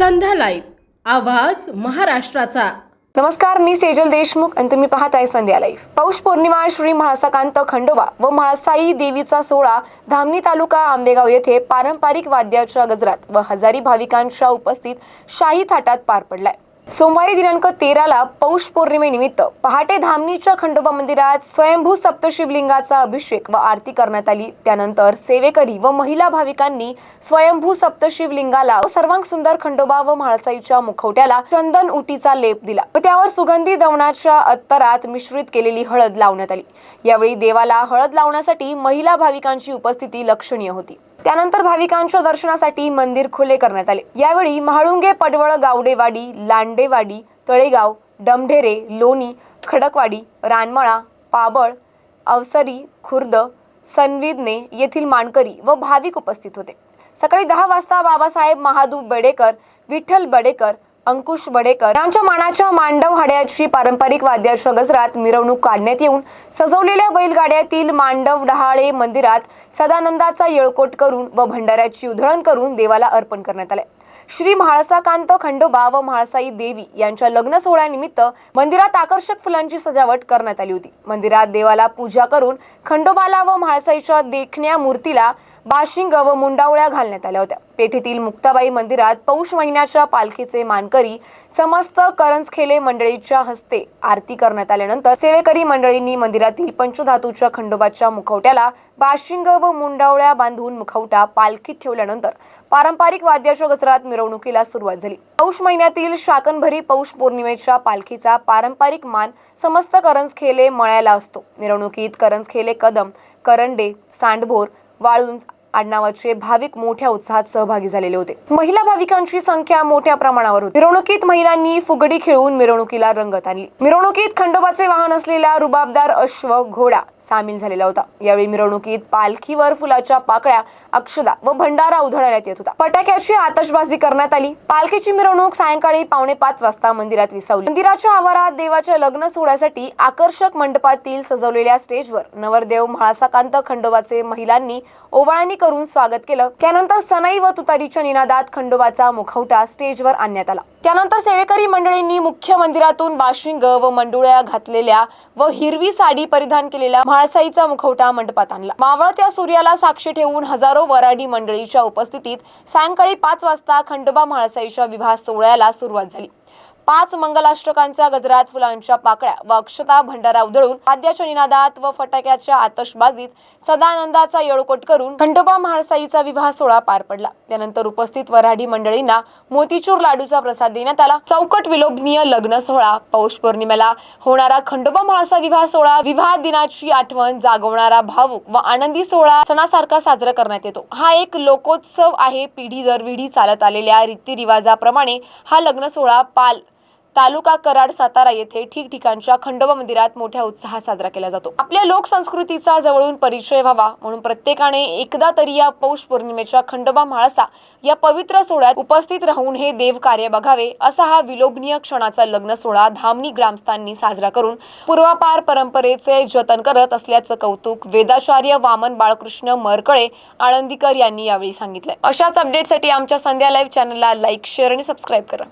Live. आवाज महाराष्ट्राचा. नमस्कार मी सेजल देशमुख आणि तुम्ही पाहताय संध्या लाईव्ह. पौष पौर्णिमा श्री म्हाळसाकांत खंडोबा व म्हाळसाई देवीचा सोहळा धामणी तालुका आंबेगाव येथे पारंपरिक वाद्याच्या गजरात व हजारी भाविकांच्या उपस्थित शाही थाटात पार पडलाय. सोमवारी दिनांक तेराला पौष पौर्णिमेनिमित्त पहाटे धामणीच्या खंडोबा मंदिरात स्वयंभू सप्तशिवलिंगाचा अभिषेक व आरती करण्यात आली. त्यानंतर सेवेकरी व महिला भाविकांनी स्वयंभू सप्तशिवलिंगाला सर्वांग सुंदर खंडोबा व म्हाळसाईच्या मुखवट्याला चंदन उटीचा लेप दिला. व त्यावर सुगंधी दवणाच्या अत्तरात मिश्रित केलेली हळद लावण्यात आली. यावेळी देवाला हळद लावण्यासाठी महिला भाविकांची उपस्थिती लक्षणीय होती. त्यानंतर भाविकांच्या दर्शनासाठी मंदिर खुले करण्यात आले. यावेळी म्हाळुंगे पडवळ गावडेवाडी लांडेवाडी तळेगाव डमढेरे लोणी खडकवाडी रानमळा पाबळ अवसरी खुर्द सनविदने येथील मानकरी व भाविक उपस्थित होते. सकाळी दहा वाजता बाबासाहेब महादू बेडेकर विठ्ठल बडेकर अंकुश बडेकर यांच्या मानाच्या मांडव हाड्याची पारंपरिक वाद्याच्या गजरात मिरवणूक काढण्यात येऊन सजवलेल्या बैलगाड्यातील मांडव डहाळे मंदिरात सदानंदाचा येळकोट करून व भंडाऱ्याची उधळण करून देवाला अर्पण करण्यात आले. श्री म्हाळसाकांत खंडोबा व म्हाळसाई देवी यांच्या लग्न सोहळ्यानिमित्त मंदिरात आकर्षक फुलांची सजावट करण्यात आली होती. मंदिरात देवाला पूजा करून खंडोबाला व म्हाळसाईच्या देखण्या मूर्तीला बाशिंग व मुंडावळ्या घालण्यात आल्या होत्या. पेठेतील मुक्ताबाई मंदिरात पौष महिन्याच्या पालखीचे मानकरी समस्त करंजखेले मंडळीच्या हस्ते आरती करण्यात आल्यानंतर सेवेकरी मंडळींनी मंदिरातील पंचधातूच्या खंडोबाच्या मुखवट्याला बाशिंग व मुंडावळ्या बांधून मुखवटा पालखीत ठेवल्यानंतर पारंपरिक वाद्याच्या गजरात मिरवणुकीला सुरुवात झाली. पौष महिन्यातील शाकंभरी पौष पौर्णिमेच्या पालखीचा पारंपरिक मान समस्त करंजखेले मळ्याला असतो. मिरवणुकीत करंजखेले कदम करंडे सांडभोर वाळुंज आडनावाचे भाविक मोठ्या उत्साहात सहभागी झालेले होते. महिला भाविकांची संख्या मोठ्या प्रमाणावर होती. मिरवणुकीत महिलांनी फुगडी खेळून मिरवणुकीला रंगत आणली. मिरवणुकीत खंडोबाचे वाहन असलेला रुबाबदार अश्व घोडा सामील झालेला होता. यावेळी मिरवणुकीत पालखीवर फुलाच्या पाकळ्या अक्षदा व भंडारा उधळण्यात येत होता. फटाक्याची आतषबाजी करण्यात आली. पालखीची मिरवणूक सायंकाळी पावणे पाच वाजता मंदिरात विसावली. मंदिराच्या आवारात देवाच्या लग्न सोहळ्यासाठी आकर्षक मंडपातील सजवलेल्या स्टेजवर नवरदेव म्हाळासाकांत खंडोबाचे महिलांनी ओवाळणी करून स्वागत केलं. त्यानंतर सनई व तुतारीच्या निनादात खंडोबाचा मुखवटा स्टेजवर आणण्यात आला. त्यानंतर सेवेकरी मंडळींनी मुख्य मंदिरातून बाशिंग व मंडुळ्या घातलेल्या व हिरवी साडी परिधान केलेल्या म्हाळसाईचा मुखवटा मंडपात आणला. मावळत्या सूर्याला साक्षी ठेवून हजारो वराडी मंडळीच्या उपस्थितीत सायंकाळी पाच वाजता खंडोबा म्हाळसाईच्या विवाह सोहळ्याला सुरुवात झाली. पाच मंगलाष्टकांच्या गजरात फुलांच्या पाकळ्या व अक्षता भंडारा उधळून वाद्याच्या निनादात व फटाक्याच्या आतषबाजीत सदानंदाचा येळकोट करून खंडोबा महारसाईचा विवाह सोहळा पार पडला. त्यानंतर उपस्थित वऱ्हाडी मंडळींना मोतीचूर लाडूचा प्रसाद देण्यात आला. चौकट विलोभनीय लग्न सोहळा पौष पौर्णिमेला होणारा खंडोबा महारसा विवाह सोहळा विवाह दिनाची आठवण जागवणारा भावुक व आनंदी सोहळा सणासारखा साजरा करण्यात येतो. हा एक लोकोत्सव आहे. पिढी दर पिढी चालत आलेल्या रीतिरिवाजाप्रमाणे हा लग्न सोहळा पाल तालुका कराड सातारा येथे ठिकठिकाणच्या खंडोबा मंदिरात मोठ्या उत्साहात साजरा केला जातो. आपल्या लोकसंस्कृतीचा जवळून परिचय व्हावा म्हणून प्रत्येकाने एकदा तरी या पौष पौर्णिमेच्या खंडोबा म्हाळसा या पवित्र सोहळ्यात उपस्थित राहून हे देव कार्य बघावे असा हा विलोभनीय क्षणाचा लग्न सोहळा धामणी ग्रामस्थांनी साजरा करून पूर्वापार परंपरेचे जतन करत असल्याचं कौतुक वेदाचार्य वामन बाळकृष्ण मरकळे आळंदीकर यांनी यावेळी सांगितलं अशाच अपडेटसाठी आमच्या संध्या लाईव्ह चॅनलला लाईक शेअर आणि सबस्क्राईब करा.